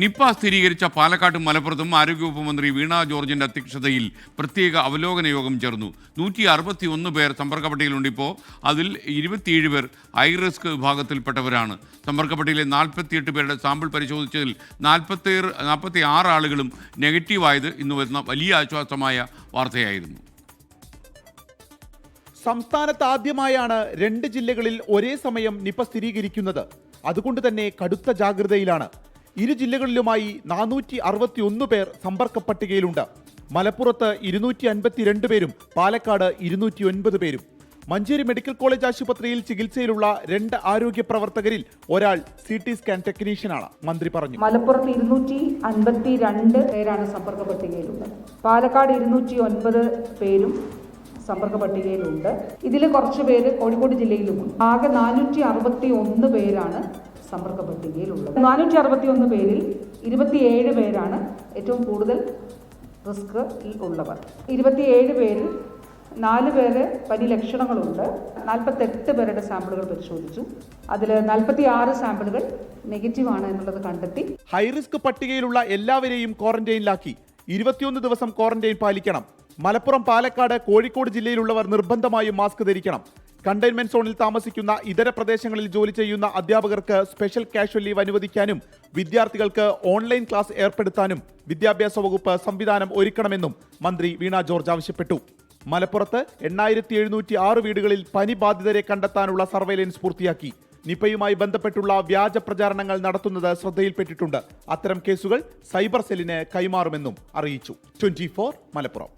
Nipah സ്ഥിരീകരിച്ച പാലക്കാട്ടും മലപ്പുറത്തും ആരോഗ്യവകുപ്പ് മന്ത്രി വീണ ജോർജിന്റെ അധ്യക്ഷതയിൽ പ്രത്യേക അവലോകന യോഗം ചേർന്നു. നൂറ്റി അറുപത്തി ഒന്ന് പേർ സമ്പർക്ക പട്ടികയിലുണ്ടിപ്പോൾ അതിൽ ഇരുപത്തിയേഴ് പേർ ഹൈ റിസ്ക് വിഭാഗത്തിൽപ്പെട്ടവരാണ്. സമ്പർക്ക പട്ടികയിലെ നാൽപ്പത്തിയെട്ട് പേരുടെ സാമ്പിൾ പരിശോധിച്ചതിൽ നാൽപ്പത്തി നാൽപ്പത്തി ആറ് ആളുകളും നെഗറ്റീവായത് ഇന്ന് വരുന്ന വലിയ ആശ്വാസമായ വാർത്തയായിരുന്നു. സംസ്ഥാനത്ത് ആദ്യമായാണ് രണ്ട് ജില്ലകളിൽ ഒരേ സമയം നിപ സ്ഥിരീകരിക്കുന്നത്. അതുകൊണ്ട് തന്നെ കടുത്ത ജാഗ്രതയിലാണ്. ഇരു ജില്ലകളിലുമായി നാനൂറ്റി അറുപത്തി ഒന്ന് പേർ സമ്പർക്ക പട്ടികയിലുണ്ട് മലപ്പുറത്ത് ഇരുന്നൂറ്റി അൻപത്തിരണ്ട് പേരും പാലക്കാട് ഇരുന്നൂറ്റി ഒൻപത് പേരും. മഞ്ചേരി മെഡിക്കൽ കോളേജ് ആശുപത്രിയിൽ ചികിത്സയിലുള്ള രണ്ട് ആരോഗ്യ പ്രവർത്തകരിൽ ഒരാൾ സി ടി സ്കാൻ ടെക്നീഷ്യനാണ് മന്ത്രി പറഞ്ഞു. മലപ്പുറത്ത് ഇരുന്നൂറ്റി അൻപത്തി രണ്ട് പേരാണ് സമ്പർക്ക പട്ടികയിലുള്ളത് പാലക്കാട് ഇരുന്നൂറ്റി ഒൻപത് പേരും സമ്പർക്ക പട്ടികയിലുണ്ട് ഇതിൽ കുറച്ച് പേര് കോഴിക്കോട് ജില്ലയിലുമുണ്ട്. ആകെ നാനൂറ്റി അറുപത്തി ഒന്ന് പേരാണ് സമ്പർക്ക പട്ടികയിലുള്ളത് നാനൂറ്റി അറുപത്തി ഒന്ന് പേരിൽ ഇരുപത്തിയേഴ് പേരാണ് ഏറ്റവും കൂടുതൽ റിസ്ക് ഉള്ളവർ. ഇരുപത്തിയേഴ് പേരിൽ നാല് പേര് പനി ലക്ഷണങ്ങളുണ്ട് നാൽപ്പത്തെട്ട് പേരുടെ സാമ്പിളുകൾ പരിശോധിച്ചു. അതിൽ നാൽപ്പത്തി ആറ് സാമ്പിളുകൾ നെഗറ്റീവാണ് എന്നുള്ളത് കണ്ടെത്തി. ഹൈറിസ്ക് പട്ടികയിലുള്ള എല്ലാവരെയും ക്വാറന്റൈനിലാക്കി ഇരുപത്തിയൊന്ന് ദിവസം ക്വാറന്റൈൻ പാലിക്കണം. മലപ്പുറം പാലക്കാട് കോഴിക്കോട് ജില്ലയിലുള്ളവർ നിർബന്ധമായും മാസ്ക് ധരിക്കണം. കണ്ടെയ്ൻമെന്റ് സോണിൽ താമസിക്കുന്ന ഇതര പ്രദേശങ്ങളിൽ ജോലി ചെയ്യുന്ന അധ്യാപകർക്ക് സ്പെഷ്യൽ കാഷ്വൽ ലീവ് അനുവദിക്കാനും വിദ്യാർത്ഥികൾക്ക് ഓൺലൈൻ ക്ലാസ് ഏർപ്പെടുത്താനും വിദ്യാഭ്യാസ വകുപ്പ് സംവിധാനം ഒരുക്കണമെന്നും മന്ത്രി വീണ ജോർജ് ആവശ്യപ്പെട്ടു. മലപ്പുറത്ത് എണ്ണായിരത്തി എഴുന്നൂറ്റി ആറ് വീടുകളിൽ പനി ബാധിതരെ കണ്ടെത്താനുള്ള സർവൈലൻസ് പൂർത്തിയാക്കി. നിപയുമായി ബന്ധപ്പെട്ടുള്ള വ്യാജ പ്രചാരണങ്ങൾ നടത്തുന്നത് ശ്രദ്ധയിൽപ്പെട്ടിട്ടുണ്ട്. അത്തരം കേസുകൾ സൈബർ സെല്ലിന് കൈമാറുമെന്നും അറിയിച്ചു. ട്വന്റി മലപ്പുറം.